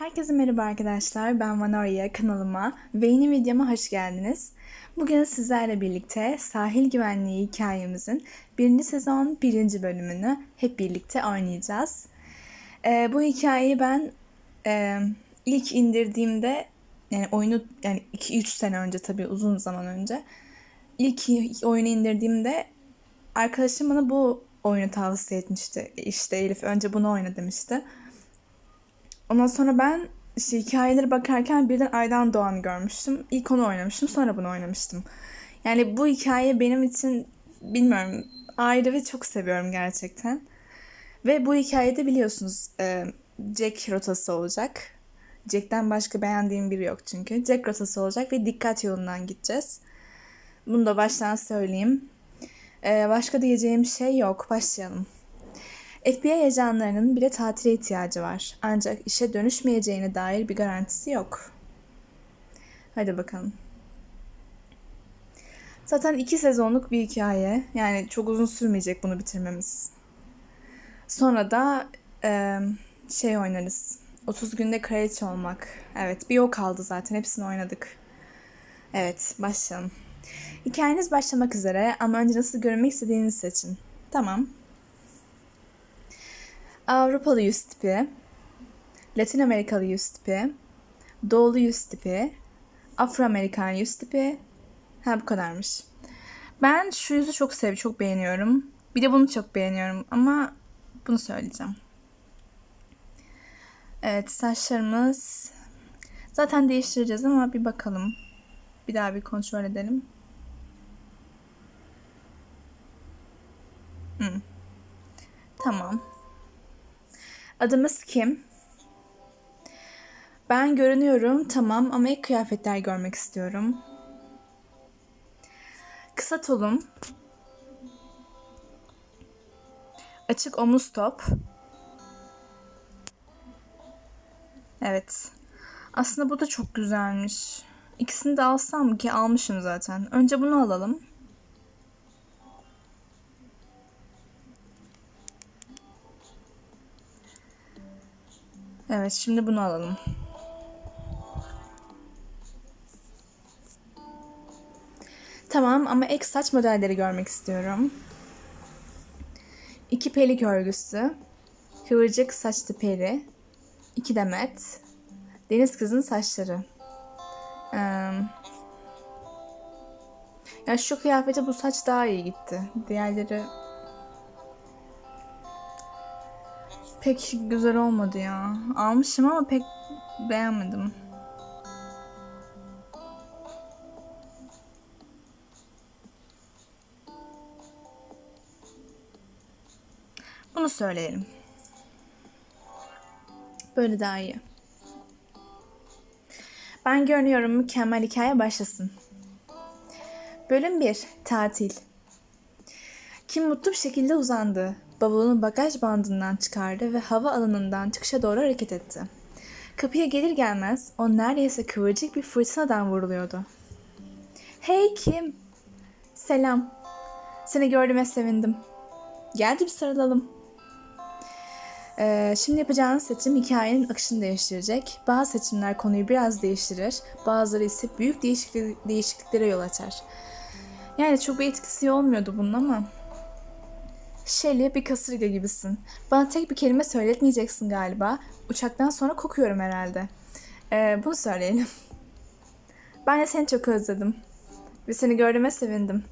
Herkese merhaba arkadaşlar. Ben Vanoria kanalıma ve yeni videoma hoş geldiniz. Bugün sizlerle birlikte sahil güvenliği hikayemizin birinci sezon birinci bölümünü hep birlikte oynayacağız. Ee, bu hikayeyi ben e, ilk indirdiğimde yani oyunu yani 2-3 sene önce tabii uzun zaman önce ilk oyunu indirdiğimde arkadaşım bana bu oyunu tavsiye etmişti. İşte Elif önce bunu oyna demişti. Ondan sonra ben işte hikayeleri bakarken birden Aydan Doğan'ı görmüştüm. İlk onu oynamıştım sonra bunu oynamıştım. Yani bu hikaye benim için bilmiyorum ayrı ve çok seviyorum gerçekten. Ve bu hikayede biliyorsunuz e, Jack rotası olacak. Jack'ten başka beğendiğim biri yok çünkü. Jack rotası olacak ve dikkat yolundan gideceğiz. Bunu da baştan söyleyeyim. E, başka diyeceğim şey yok. Başlayalım. FBI ajanlarının bile tatile ihtiyacı var. Ancak işe dönüşmeyeceğine dair bir garantisi yok. Hadi bakalım. Zaten iki sezonluk bir hikaye. Yani çok uzun sürmeyecek bunu bitirmemiz. Sonra da e, şey oynarız. 30 günde kraliçe olmak. Evet bir o kaldı zaten. Hepsini oynadık. Evet başlayalım. Hikayeniz başlamak üzere ama önce nasıl görünmek istediğinizi seçin. Tamam. Avrupalı yüz tipi, Latin Amerikalı yüz tipi, Doğulu yüz tipi, Afro-Amerikan yüz tipi. Ha bu kadarmış. Ben şu yüzü çok sev, çok beğeniyorum. Bir de bunu çok beğeniyorum ama bunu söyleyeceğim. Evet saçlarımız zaten değiştireceğiz ama bir bakalım. Bir daha bir kontrol edelim. Hmm. Tamam. Adımız kim? Ben görünüyorum tamam ama ilk kıyafetler görmek istiyorum. Kısa tulum. Açık omuz top. Evet. Aslında bu da çok güzelmiş. İkisini de alsam ki almışım zaten. Önce bunu alalım. Evet şimdi bunu alalım. Tamam ama ek saç modelleri görmek istiyorum. İki pelik örgüsü. Kıvırcık saçlı peri. iki demet. Deniz kızın saçları. Ee, ya şu kıyafete bu saç daha iyi gitti. Diğerleri pek güzel olmadı ya. Almışım ama pek beğenmedim. Bunu söyleyelim. Böyle daha iyi. Ben görünüyorum mükemmel hikaye başlasın. Bölüm 1. Tatil. Kim mutlu bir şekilde uzandı. Bavulunu bagaj bandından çıkardı ve hava alanından çıkışa doğru hareket etti. Kapıya gelir gelmez o neredeyse kıvırcık bir fırtınadan vuruluyordu. Hey Kim! Selam. Seni gördüğüme sevindim. Gel bir sarılalım. Ee, şimdi yapacağınız seçim hikayenin akışını değiştirecek. Bazı seçimler konuyu biraz değiştirir, bazıları ise büyük değişiklik, değişikliklere yol açar. Yani çok bir etkisi olmuyordu bunun ama Şeli bir kasırga gibisin. Bana tek bir kelime söyletmeyeceksin galiba. Uçaktan sonra kokuyorum herhalde. Ee, bunu söyleyelim. Ben de seni çok özledim. Ve seni gördüğüme sevindim.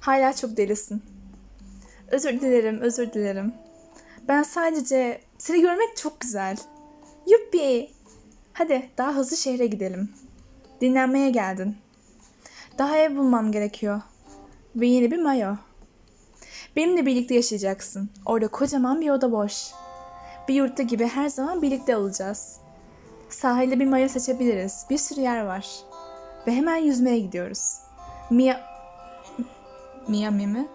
Hala çok delisin. Özür dilerim, özür dilerim. Ben sadece seni görmek çok güzel. Yuppi. Hadi daha hızlı şehre gidelim. Dinlenmeye geldin. Daha ev bulmam gerekiyor. Ve yeni bir mayo. Benimle birlikte yaşayacaksın. Orada kocaman bir oda boş. Bir yurtta gibi her zaman birlikte olacağız. Sahilde bir maya seçebiliriz. Bir sürü yer var. Ve hemen yüzmeye gidiyoruz. Mia... Miami mi?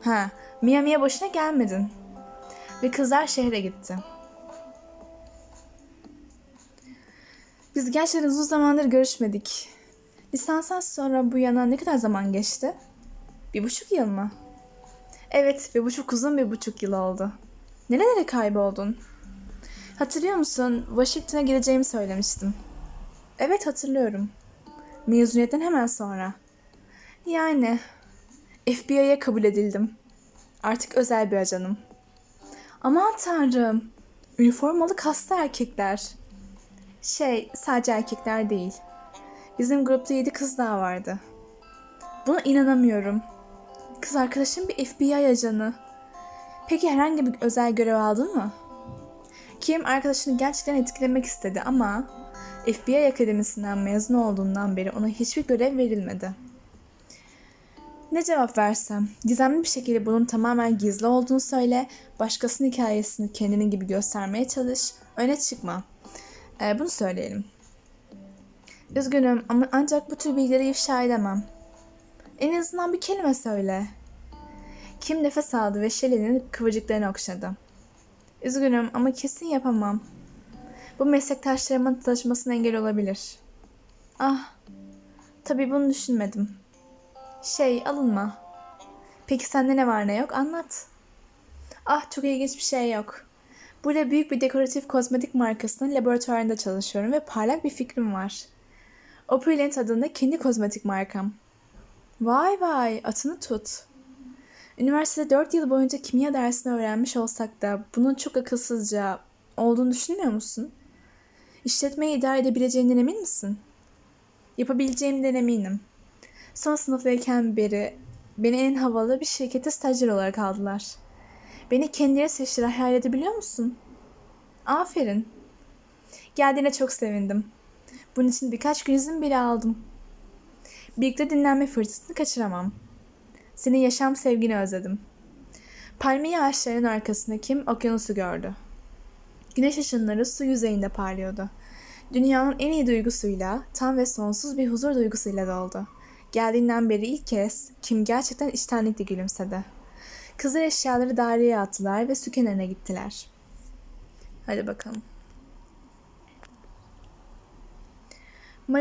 Ha, Miami'ye boşuna gelmedin. Ve kızlar şehre gitti. Biz gerçekten uzun zamandır görüşmedik. Lisanstan sonra bu yana ne kadar zaman geçti? Bir buçuk yıl mı? Evet ve bu çok uzun bir buçuk yıl oldu. Nerelere kayboldun? Hatırlıyor musun? Washington'a gideceğimi söylemiştim. Evet hatırlıyorum. Mezuniyetten hemen sonra. Yani FBI'ye kabul edildim. Artık özel bir ajanım. Aman tanrım. Üniformalı kaslı erkekler. Şey, sadece erkekler değil. Bizim grupta yedi kız daha vardı. Buna inanamıyorum. Kız arkadaşım bir FBI ajanı. Peki herhangi bir özel görev aldın mı? Kim arkadaşını gerçekten etkilemek istedi ama FBI Akademisi'nden mezun olduğundan beri ona hiçbir görev verilmedi. Ne cevap versem? Gizemli bir şekilde bunun tamamen gizli olduğunu söyle, başkasının hikayesini kendinin gibi göstermeye çalış, öne çıkma. Ee, bunu söyleyelim. Üzgünüm ama ancak bu tür bilgileri ifşa edemem. En azından bir kelime söyle. Kim nefes aldı ve Shelley'nin kıvırcıklarını okşadı. Üzgünüm ama kesin yapamam. Bu meslektaşlarımın tanışmasına engel olabilir. Ah, tabii bunu düşünmedim. Şey, alınma. Peki sende ne var ne yok? Anlat. Ah, çok ilginç bir şey yok. Burada büyük bir dekoratif kozmetik markasının laboratuvarında çalışıyorum ve parlak bir fikrim var. Opulent adında kendi kozmetik markam. Vay vay, atını tut. Üniversitede 4 yıl boyunca kimya dersini öğrenmiş olsak da bunun çok akılsızca olduğunu düşünmüyor musun? İşletmeyi idare edebileceğinden emin misin? Yapabileceğimden eminim. Son sınıftayken beri beni en havalı bir şirkete stajyer olarak aldılar. Beni kendileri seçtiler hayal edebiliyor musun? Aferin. Geldiğine çok sevindim. Bunun için birkaç gün izin bile aldım. Birlikte dinlenme fırsatını kaçıramam. Senin yaşam sevgini özledim. Palmiye ağaçlarının arkasında kim okyanusu gördü. Güneş ışınları su yüzeyinde parlıyordu. Dünyanın en iyi duygusuyla, tam ve sonsuz bir huzur duygusuyla doldu. Geldiğinden beri ilk kez kim gerçekten içtenlikle gülümsedi. Kızlar eşyaları daireye attılar ve su kenarına gittiler. Hadi bakalım.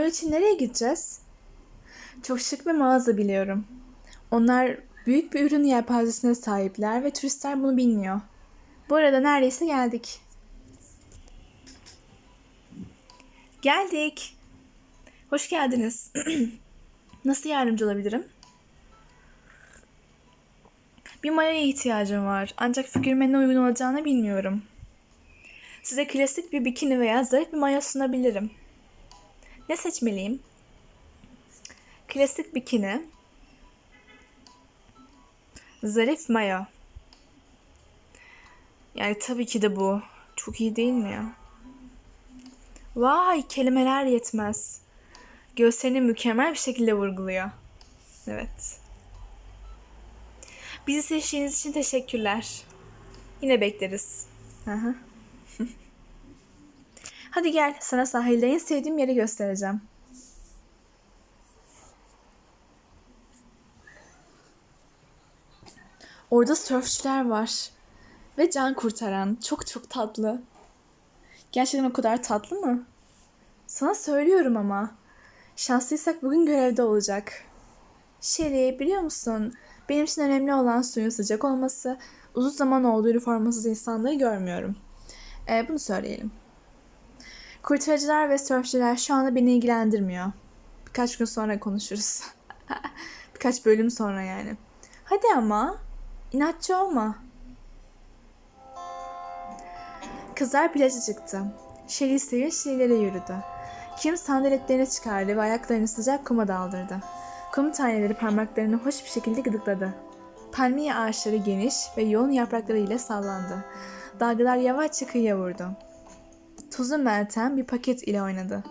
İçin nereye gideceğiz? Çok şık bir mağaza biliyorum. Onlar büyük bir ürün yelpazesine sahipler ve turistler bunu bilmiyor. Bu arada neredeyse geldik. Geldik. Hoş geldiniz. Nasıl yardımcı olabilirim? Bir mayaya ihtiyacım var. Ancak figürüme ne uygun olacağını bilmiyorum. Size klasik bir bikini veya zarif bir mayo sunabilirim. Ne seçmeliyim? Klasik bikini. Zarif mayo. Yani tabii ki de bu. Çok iyi değil mi ya? Vay kelimeler yetmez. Göğslerini mükemmel bir şekilde vurguluyor. Evet. Bizi seçtiğiniz için teşekkürler. Yine bekleriz. Hadi gel sana sahilde en sevdiğim yeri göstereceğim. Orada sörfçüler var. Ve can kurtaran. Çok çok tatlı. Gerçekten o kadar tatlı mı? Sana söylüyorum ama. Şanslıysak bugün görevde olacak. Shelly biliyor musun? Benim için önemli olan suyun sıcak olması. Uzun zaman oldu üniformasız insanları görmüyorum. Ee, bunu söyleyelim. Kurtarıcılar ve sörfçüler şu anda beni ilgilendirmiyor. Birkaç gün sonra konuşuruz. Birkaç bölüm sonra yani. Hadi ama. İnatçı olma. Kızlar plaja çıktı. Shelly seyir şeylere yürüdü. Kim sandaletlerini çıkardı ve ayaklarını sıcak kuma daldırdı. Kum taneleri parmaklarını hoş bir şekilde gıdıkladı. Palmiye ağaçları geniş ve yoğun yapraklarıyla sallandı. Dalgalar yavaşça kıyıya vurdu. Tuzlu Meltem bir paket ile oynadı.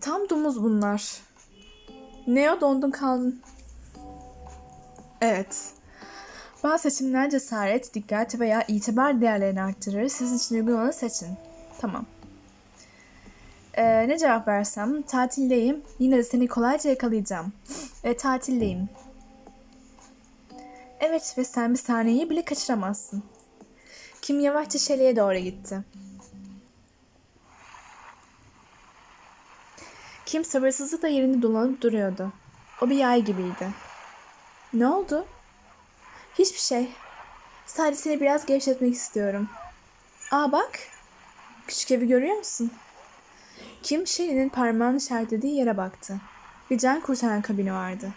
Tam domuz bunlar. Ne o dondun kaldın. Evet. Bazı seçimler cesaret, dikkat veya itibar değerlerini arttırır. Sizin için uygun olanı seçin. Tamam. Ee, ne cevap versem? Tatildeyim. Yine de seni kolayca yakalayacağım. E, tatildeyim. Evet ve sen bir saniyeyi bile kaçıramazsın. Kim yavaşça Şeli'ye doğru gitti. Kim sabırsızlıkla yerinde dolanıp duruyordu. O bir yay gibiydi. Ne oldu? Hiçbir şey. Sadece seni biraz gevşetmek istiyorum. Aa bak. Küçük evi görüyor musun? Kim Shelly'nin parmağını işaretlediği yere baktı. Bir can kurtaran kabini vardı.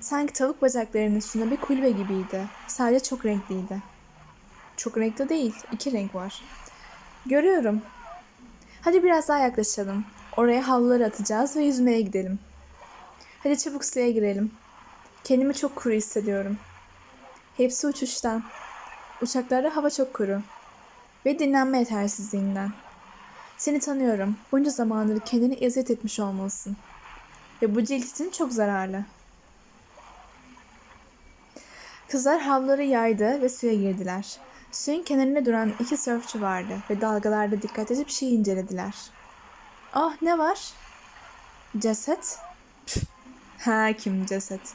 Sanki tavuk bacaklarının üstünde bir kulübe gibiydi. Sadece çok renkliydi. Çok renkli değil, iki renk var. Görüyorum. Hadi biraz daha yaklaşalım. Oraya havluları atacağız ve yüzmeye gidelim. Hadi çabuk suya girelim. Kendimi çok kuru hissediyorum. Hepsi uçuştan. Uçaklarda hava çok kuru. Ve dinlenme yetersizliğinden. Seni tanıyorum. Bunca zamandır kendini eziyet etmiş olmalısın. Ve bu cilt için çok zararlı. Kızlar havluları yaydı ve suya girdiler. Suyun kenarında duran iki sörfçü vardı ve dalgalarda dikkat edip şeyi incelediler. Ah ne var? Ceset? Ha kim ceset?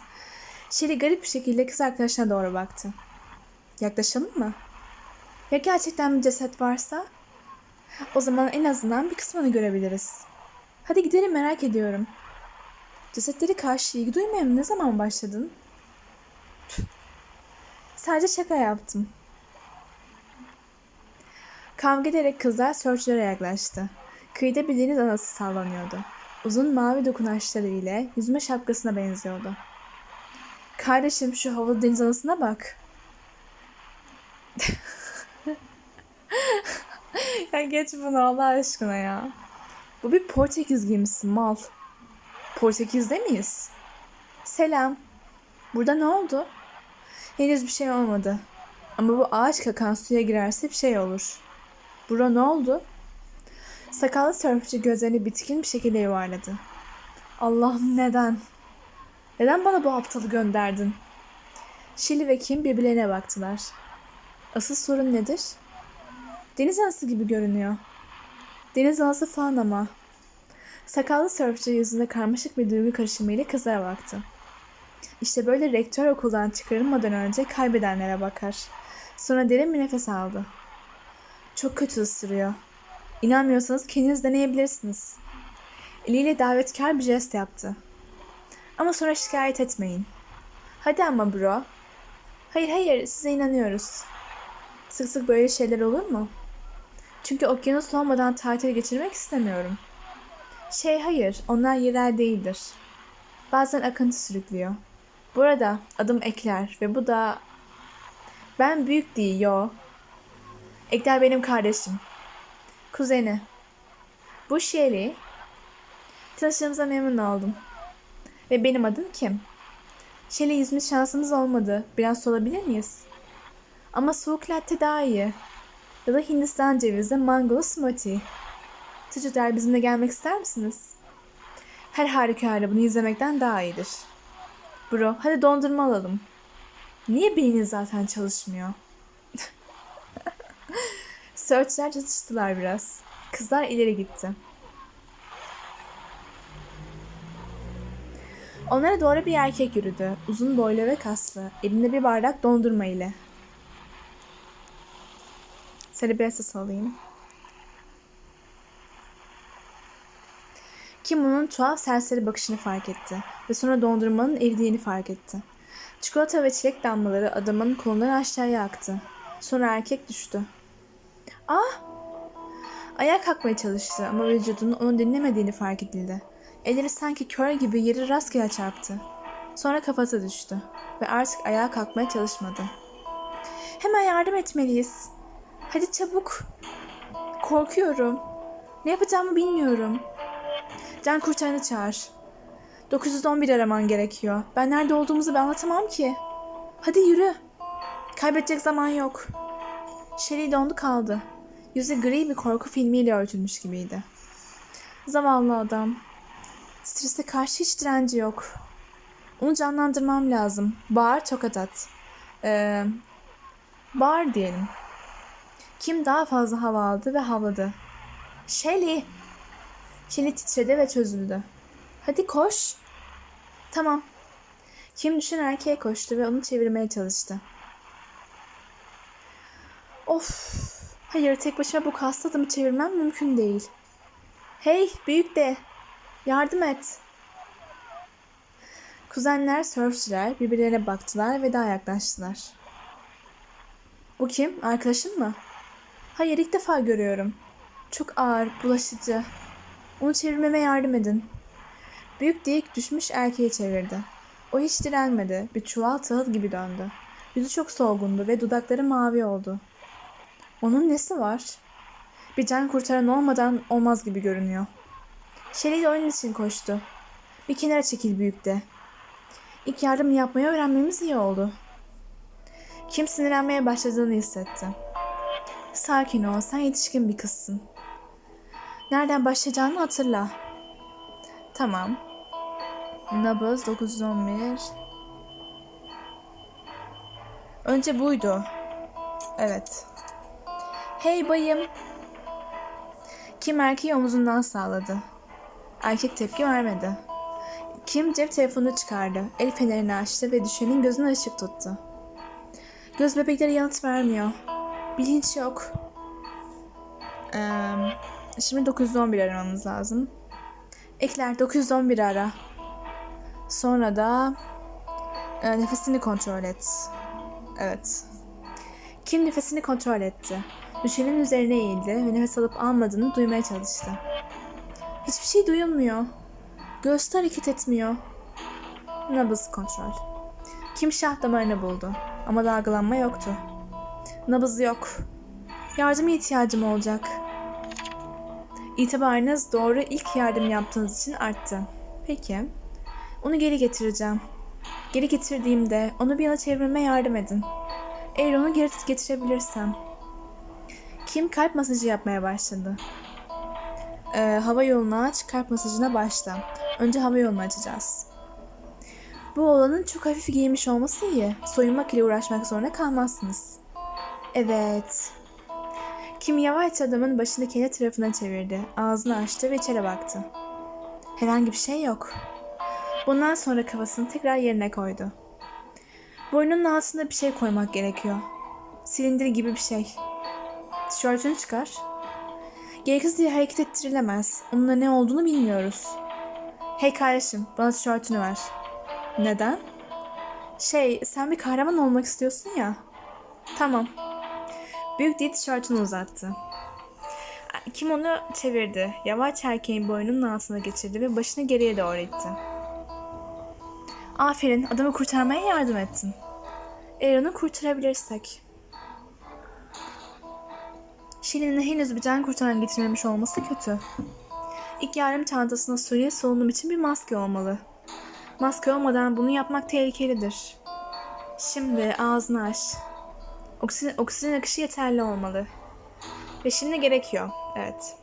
Shelly garip bir şekilde kız arkadaşına doğru baktı. Yaklaşalım mı? Ya gerçekten bir ceset varsa? O zaman en azından bir kısmını görebiliriz. Hadi gidelim merak ediyorum. Cesetleri karşı ilgi duymaya ne zaman başladın? Sadece şaka yaptım. Kavga ederek kızlar sörçlere yaklaştı. Kıyıda bir deniz anası sallanıyordu. Uzun mavi dokunaçları ile yüzme şapkasına benziyordu. Kardeşim şu havalı deniz anasına bak. ya geç bunu Allah aşkına ya. Bu bir Portekiz gemisi mal. Portekiz'de miyiz? Selam. Burada ne oldu? Henüz bir şey olmadı. Ama bu ağaç kakan suya girerse bir şey olur. Bura ne oldu? Sakallı sörfçü gözlerini bitkin bir şekilde yuvarladı. Allah'ım neden? Neden bana bu aptalı gönderdin? Şili ve Kim birbirlerine baktılar. Asıl sorun nedir? Deniz anası gibi görünüyor. Deniz anası falan ama. Sakallı sörfçü yüzünde karmaşık bir duygu karışımıyla kızlara baktı. İşte böyle rektör okuldan çıkarılmadan önce kaybedenlere bakar. Sonra derin bir nefes aldı. Çok kötü ısırıyor. İnanmıyorsanız kendiniz deneyebilirsiniz. Eliyle davetkar bir jest yaptı. Ama sonra şikayet etmeyin. Hadi ama bro. Hayır hayır size inanıyoruz. Sık sık böyle şeyler olur mu? Çünkü okyanus olmadan tatil geçirmek istemiyorum. Şey hayır onlar yerel değildir. Bazen akıntı sürüklüyor. Burada adım Ekler ve bu da... Ben büyük değil yo. Ekler benim kardeşim. Kuzeni. Bu Shelly. Tanıştığımıza memnun oldum. Ve benim adım Kim. Shelly yüzme şansımız olmadı. Biraz solabilir miyiz? Ama soğuk latte daha iyi. Ya da Hindistan cevizi mango smoothie. Çocuklar bizimle gelmek ister misiniz? Her halükarda bunu izlemekten daha iyidir. Bro, hadi dondurma alalım. Niye beynin zaten çalışmıyor? Searchler çatıştılar biraz. Kızlar ileri gitti. Onlara doğru bir erkek yürüdü. Uzun boylu ve kaslı. Elinde bir bardak dondurma ile. Seni bir ses alayım. Kim onun tuhaf serseri bakışını fark etti ve sonra dondurmanın eridiğini fark etti. Çikolata ve çilek damlaları adamın kolundan aşağıya aktı. Sonra erkek düştü. Ah! Ayağa kalkmaya çalıştı ama vücudunun onu dinlemediğini fark edildi. Elleri sanki kör gibi yeri rastgele çarptı. Sonra kafası düştü ve artık ayağa kalkmaya çalışmadı. Hemen yardım etmeliyiz. Hadi çabuk. Korkuyorum. Ne yapacağımı bilmiyorum. Can kurtaranı çağır. 911 araman gerekiyor. Ben nerede olduğumuzu ben anlatamam ki. Hadi yürü. Kaybedecek zaman yok. Shelly dondu kaldı. Yüzü gri bir korku filmiyle örtülmüş gibiydi. Zavallı adam. Strese karşı hiç direnci yok. Onu canlandırmam lazım. Bağır tokat at. Ee, bağır diyelim. Kim daha fazla hava aldı ve havladı. Shelly! Shelly titredi ve çözüldü. Hadi koş. Tamam. Kim düşen erkeğe koştu ve onu çevirmeye çalıştı. Of. Hayır tek başıma bu kaslı adamı çevirmem mümkün değil. Hey büyük de. Yardım et. Kuzenler sörfçüler birbirlerine baktılar ve daha yaklaştılar. Bu kim? Arkadaşın mı? Hayır ilk defa görüyorum. Çok ağır, bulaşıcı. Onu çevirmeme yardım edin. Büyük delik düşmüş erkeğe çevirdi. O hiç direnmedi. Bir çuval tahıl gibi döndü. Yüzü çok solgundu ve dudakları mavi oldu. Onun nesi var? Bir can kurtaran olmadan olmaz gibi görünüyor. De oyun için koştu. Bir kenara çekil büyük de. İlk yardım yapmayı öğrenmemiz iyi oldu. Kim sinirlenmeye başladığını hissetti. Sakin ol, sen yetişkin bir kızsın. Nereden başlayacağını hatırla. Tamam. Nabız 911. Önce buydu. Evet. Hey bayım. Kim erkeği omuzundan sağladı. Erkek tepki vermedi. Kim cep telefonunu çıkardı. El fenerini açtı ve düşenin gözüne ışık tuttu. Göz bebekleri yanıt vermiyor. Bilinç yok. Ee, şimdi 911 aramamız lazım. Ekler 911 ara. Sonra da e, nefesini kontrol et. Evet. Kim nefesini kontrol etti. Düşenin üzerine eğildi ve nefes alıp almadığını duymaya çalıştı. Hiçbir şey duyulmuyor. Göğüste hareket etmiyor. Nabız kontrol. Kim şah damarını buldu ama dalgalanma yoktu. Nabız yok. Yardıma ihtiyacım olacak. İtibarınız doğru ilk yardım yaptığınız için arttı. Peki. Onu geri getireceğim. Geri getirdiğimde onu bir yana çevirmeme yardım edin. Eğer onu geri getirebilirsem. Kim kalp masajı yapmaya başladı? Ee, hava yolunu aç, kalp masajına başla. Önce hava yolunu açacağız. Bu olanın çok hafif giymiş olması iyi. Soyunmak ile uğraşmak zorunda kalmazsınız. Evet. Kim yavaşça adamın başını kendi tarafına çevirdi. Ağzını açtı ve içeri baktı. Herhangi bir şey yok. Bundan sonra kafasını tekrar yerine koydu. Boynunun altında bir şey koymak gerekiyor. Silindir gibi bir şey. Tişörtünü çıkar. Gereksiz diye hareket ettirilemez. Onunla ne olduğunu bilmiyoruz. Hey kardeşim, bana tişörtünü ver. Neden? Şey, sen bir kahraman olmak istiyorsun ya. Tamam. Büyük diye tişörtünü uzattı. Kim onu çevirdi. Yavaş erkeğin boynunun altına geçirdi ve başını geriye doğru itti. Aferin, adamı kurtarmaya yardım ettin. Eğer onu kurtarabilirsek. Şilin'in henüz bir can kurtaran getirmemiş olması kötü. İlk yardım çantasına suni solunum için bir maske olmalı. Maske olmadan bunu yapmak tehlikelidir. Şimdi ağzını aç. Oksijen, oksijen akışı yeterli olmalı. Ve şimdi gerekiyor. Evet.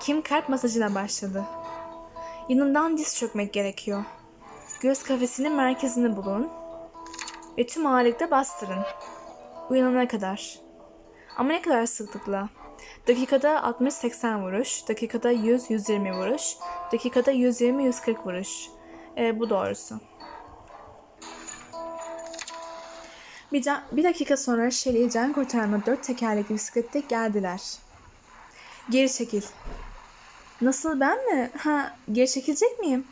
Kim kalp masajına başladı. Yanından diz çökmek gerekiyor. Göz kafesinin merkezini bulun. Ve tüm ağırlıkta bastırın. Uyanana kadar. Ama ne kadar sıklıkla? Dakikada 60-80 vuruş, dakikada 100-120 vuruş, dakikada 120-140 vuruş. E, bu doğrusu. Bir, can, bir dakika sonra Shelly can kurtarma dört tekerlekli bisiklette geldiler. Geri çekil. Nasıl ben mi? Ha, geri çekilecek miyim?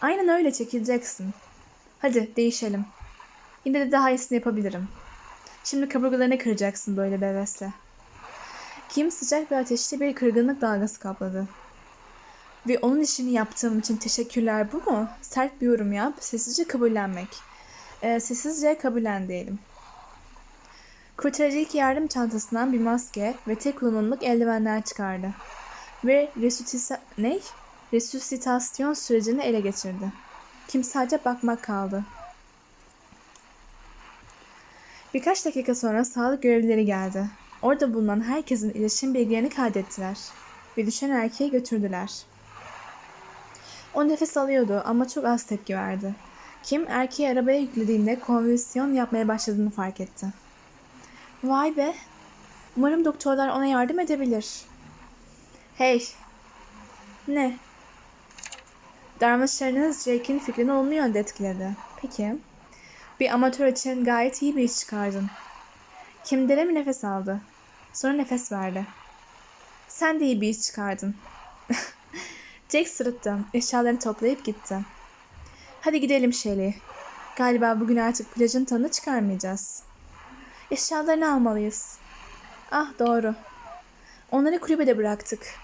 Aynen öyle çekileceksin. Hadi değişelim. Yine de daha iyisini yapabilirim. Şimdi kaburgalarını kıracaksın böyle bir hevesle. Kim sıcak bir ateşte bir kırgınlık dalgası kapladı. Ve onun işini yaptığım için teşekkürler bu mu? Sert bir yorum yap, sessizce kabullenmek. Ee, sessizce kabullen diyelim. Kurtarıcı yardım çantasından bir maske ve tek kullanımlık eldivenler çıkardı. Ve resütisa... ne? Resüsitasyon sürecini ele geçirdi. Kim sadece bakmak kaldı. Birkaç dakika sonra sağlık görevlileri geldi. Orada bulunan herkesin iletişim bilgilerini kaydettiler ve düşen erkeği götürdüler. O nefes alıyordu ama çok az tepki verdi. Kim erkeği arabaya yüklediğinde konvülsyon yapmaya başladığını fark etti. Vay be! Umarım doktorlar ona yardım edebilir. Hey! Ne? Davranışlarınız Jake'in fikrini olumlu yönde etkiledi. Peki. Bir amatör için gayet iyi bir iş çıkardın. Kim dere mi nefes aldı? Sonra nefes verdi. Sen de iyi bir iş çıkardın. Jake sırıttı. Eşyalarını toplayıp gitti. Hadi gidelim Shelly. Galiba bugün artık plajın tadını çıkarmayacağız. Eşyalarını almalıyız. Ah doğru. Onları kulübede bıraktık.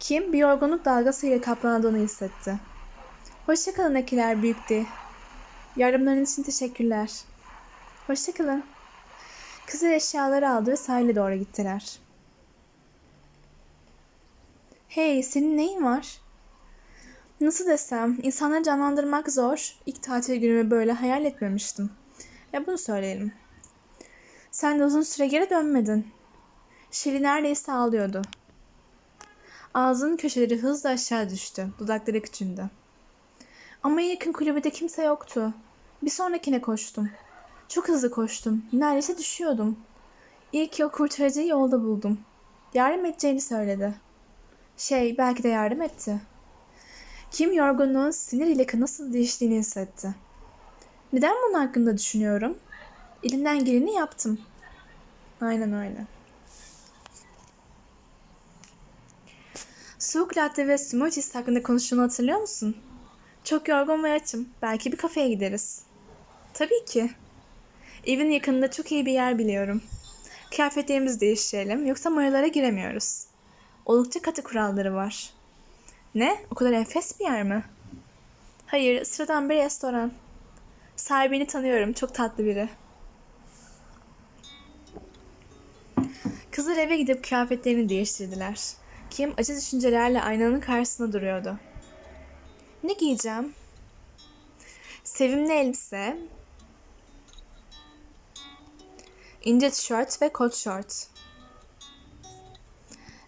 Kim bir yorgunluk dalgasıyla kaplandığını hissetti. Hoşçakalın Ekiler büyüktü. Yardımlarınız için teşekkürler. Hoşçakalın. Kızı eşyaları aldı ve sahile doğru gittiler. Hey, senin neyin var? Nasıl desem, insanları canlandırmak zor. İlk tatil günümü böyle hayal etmemiştim. Ya bunu söyleyelim. Sen de uzun süre geri dönmedin. Şeli neredeyse ağlıyordu. Ağzının köşeleri hızla aşağı düştü. Dudakları küçüldü. Ama en yakın kulübede kimse yoktu. Bir sonrakine koştum. Çok hızlı koştum. Neredeyse düşüyordum. İyi ki o kurtarıcıyı yolda buldum. Yardım edeceğini söyledi. Şey, belki de yardım etti. Kim yorgunluğun sinir ile nasıl değiştiğini hissetti. Neden bunun hakkında düşünüyorum? Elimden geleni yaptım. Aynen öyle. Soğuk latte ve smoothies hakkında konuştuğunu hatırlıyor musun? Çok yorgun ve açım. Belki bir kafeye gideriz. Tabii ki. Evin yakınında çok iyi bir yer biliyorum. Kıyafetlerimizi değiştirelim yoksa mayolara giremiyoruz. Oldukça katı kuralları var. Ne? O kadar enfes bir yer mi? Hayır, sıradan bir restoran. Sahibini tanıyorum, çok tatlı biri. Kızlar eve gidip kıyafetlerini değiştirdiler. Kim acı düşüncelerle aynanın karşısında duruyordu. Ne giyeceğim? Sevimli elbise, ince tişört ve kot şort.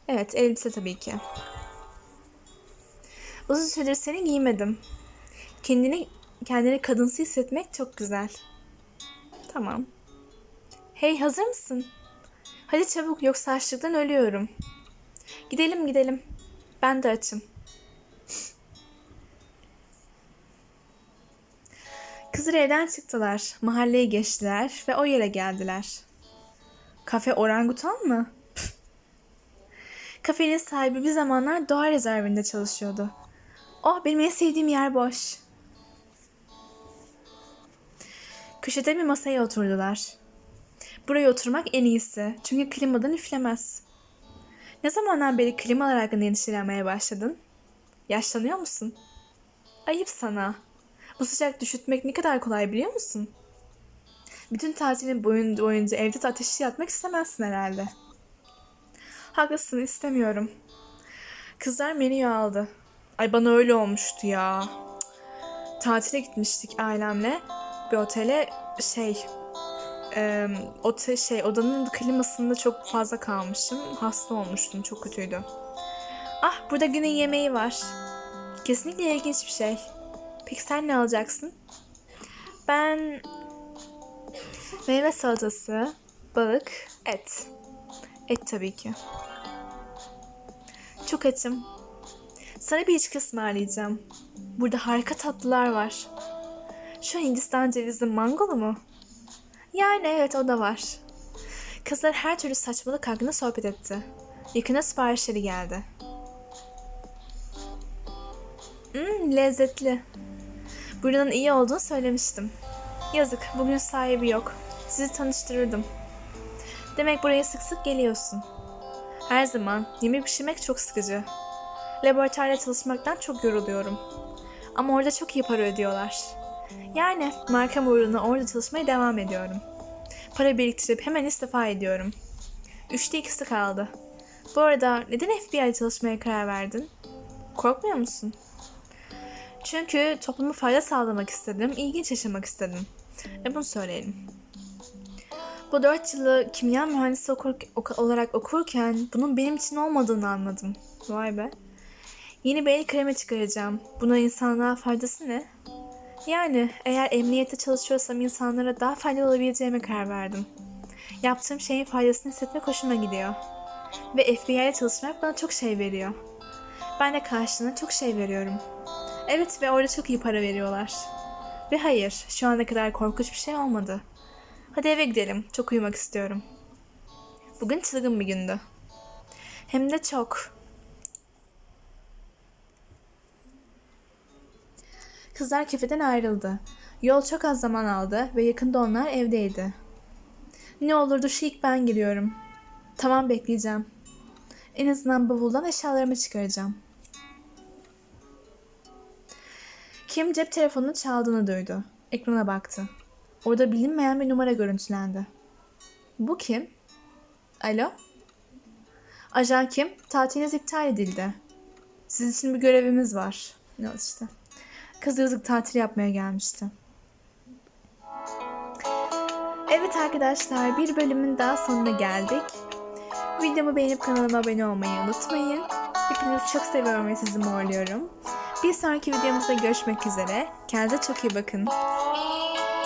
Evet, elbise tabii ki. Uzun süredir seni giymedim. Kendini kendini kadınsı hissetmek çok güzel. Tamam. Hey, hazır mısın? Hadi çabuk yoksa açlıktan ölüyorum. Gidelim gidelim. Ben de açım. Kızlar evden çıktılar. Mahalleyi geçtiler ve o yere geldiler. Kafe orangutan mı? Kafenin sahibi bir zamanlar doğa rezervinde çalışıyordu. Oh benim en sevdiğim yer boş. Köşede bir masaya oturdular. Buraya oturmak en iyisi. Çünkü klimadan üflemez. Ne zamandan beri klimalar hakkında endişelenmeye başladın? Yaşlanıyor musun? Ayıp sana. Bu sıcak düşütmek ne kadar kolay biliyor musun? Bütün tatilin boyunca, boyunca evde ateşi yatmak istemezsin herhalde. Haklısın istemiyorum. Kızlar menüyü aldı. Ay bana öyle olmuştu ya. Tatile gitmiştik ailemle. Bir otele şey e, otel şey odanın klimasında çok fazla kalmışım. Hasta olmuştum. Çok kötüydü. Ah burada günün yemeği var. Kesinlikle ilginç bir şey. Peki sen ne alacaksın? Ben meyve salatası, balık, et. Et tabii ki. Çok açım. Sana bir içki ısmarlayacağım. Burada harika tatlılar var. Şu Hindistan cevizli mangolu mu? Yani evet o da var. Kızlar her türlü saçmalık hakkında sohbet etti. Yakına siparişleri geldi. Mmm lezzetli. Buranın iyi olduğunu söylemiştim. Yazık bugün sahibi yok. Sizi tanıştırırdım. Demek buraya sık sık geliyorsun. Her zaman yemek pişirmek çok sıkıcı. Laboratuvarda çalışmaktan çok yoruluyorum. Ama orada çok iyi para ödüyorlar. Yani markam uğruna orada çalışmaya devam ediyorum. Para biriktirip hemen istifa ediyorum. Üçte ikisi kaldı. Bu arada neden FBI'de çalışmaya karar verdin? Korkmuyor musun? Çünkü topluma fayda sağlamak istedim, ilginç yaşamak istedim. E bunu söyleyelim. Bu dört yılı kimya mühendisi okur, ok- olarak okurken bunun benim için olmadığını anladım. Vay be. Yeni bir el kremi çıkaracağım. Buna insanlığa faydası ne? Yani eğer emniyette çalışıyorsam insanlara daha faydalı olabileceğime karar verdim. Yaptığım şeyin faydasını hissetmek hoşuma gidiyor. Ve FBI'de çalışmak bana çok şey veriyor. Ben de karşılığında çok şey veriyorum. Evet ve orada çok iyi para veriyorlar. Ve hayır, şu ana kadar korkunç bir şey olmadı. Hadi eve gidelim, çok uyumak istiyorum. Bugün çılgın bir gündü. Hem de çok. Kızlar kafeden ayrıldı. Yol çok az zaman aldı ve yakında onlar evdeydi. Ne olurdu şu ilk ben giriyorum. Tamam bekleyeceğim. En azından bavuldan eşyalarımı çıkaracağım. Kim cep telefonunun çaldığını duydu. Ekrana baktı. Orada bilinmeyen bir numara görüntülendi. Bu kim? Alo? Ajan kim? Tatiliniz iptal edildi. Sizin için bir görevimiz var. Ne işte. Kız yazık tatil yapmaya gelmişti. Evet arkadaşlar bir bölümün daha sonuna geldik. Videomu beğenip kanalıma abone olmayı unutmayın. Hepinizi çok seviyorum ve sizi morluyorum. Bir sonraki videomuzda görüşmek üzere. Kendinize çok iyi bakın.